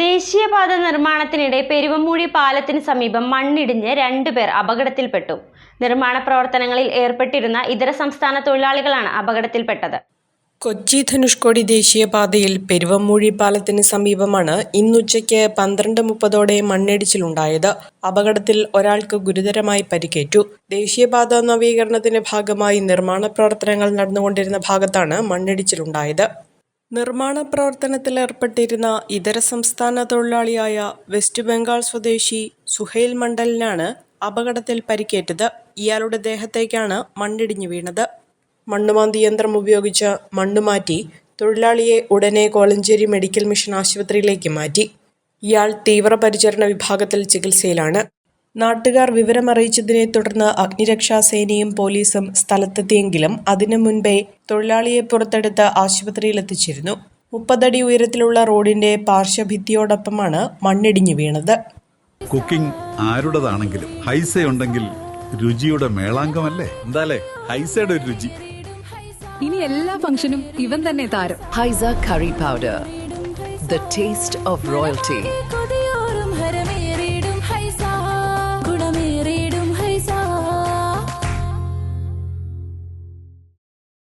ദേശീയപാത നിർമ്മാണത്തിനിടെ പെരുവമൂഴി പാലത്തിന് സമീപം മണ്ണിടിഞ്ഞ് രണ്ടുപേർ അപകടത്തിൽപ്പെട്ടു. നിർമ്മാണ പ്രവർത്തനങ്ങളിൽ ഏർപ്പെട്ടിരുന്ന ഇതര സംസ്ഥാന തൊഴിലാളികളാണ് അപകടത്തിൽപ്പെട്ടത്. കൊച്ചി ധനുഷ്കോടി ദേശീയപാതയിൽ പെരുവമൂഴി പാലത്തിന് സമീപമാണ് ഇന്നുച്ചയ്ക്ക് പന്ത്രണ്ട് മുപ്പതോടെ മണ്ണിടിച്ചിലുണ്ടായത്. അപകടത്തിൽ ഒരാൾക്ക് ഗുരുതരമായി പരിക്കേറ്റു. ദേശീയപാത നവീകരണത്തിന്റെ ഭാഗമായി നിർമ്മാണ പ്രവർത്തനങ്ങൾ നടന്നുകൊണ്ടിരുന്ന ഭാഗത്താണ് മണ്ണിടിച്ചിലുണ്ടായത്. നിർമ്മാണ പ്രവർത്തനത്തിൽ ഏർപ്പെട്ടിരുന്ന ഇതര സംസ്ഥാന തൊഴിലാളിയായ വെസ്റ്റ് ബംഗാൾ സ്വദേശി സുഹൈൽ മണ്ഡലിനാണ് അപകടത്തിൽ പരിക്കേറ്റത്. ഇയാളുടെ ദേഹത്തേക്കാണ് മണ്ണിടിഞ്ഞു വീണത്. മണ്ണുമാന്തി യന്ത്രം ഉപയോഗിച്ച് മണ്ണ് മാറ്റി തൊഴിലാളിയെ ഉടനെ കോളഞ്ചേരി മെഡിക്കൽ മിഷൻ ആശുപത്രിയിലേക്ക് മാറ്റി. ഇയാൾ തീവ്രപരിചരണ വിഭാഗത്തിൽ ചികിത്സയിലാണ്. നാട്ടുകാർ വിവരമറിയിച്ചതിനെ തുടർന്ന് അഗ്നിരക്ഷാസേനയും പോലീസും സ്ഥലത്തെത്തിയെങ്കിലും അതിനു മുൻപേ തൊഴിലാളിയെ പുറത്തെടുത്ത് ആശുപത്രിയിൽ എത്തിച്ചിരുന്നു മുപ്പതടി ഉയരത്തിലുള്ള റോഡിന്റെ പാർശ്വഭിത്തിയോടൊപ്പമാണ് മണ്ണിടിഞ്ഞു വീണത്. കുക്കിംഗ് ആരുടേതാണെങ്കിലും ഹൈസ ഉണ്ടെങ്കിൽ രുചിയുടെ മേളാങ്കമല്ലേ എന്താലേ? ഹൈസയുടെ ഒരു രുചി. ഇനി എല്ലാ ഫംഗ്ഷനും ഇവൻ തന്നെ താരം. Haiza curry powder the taste of royalty.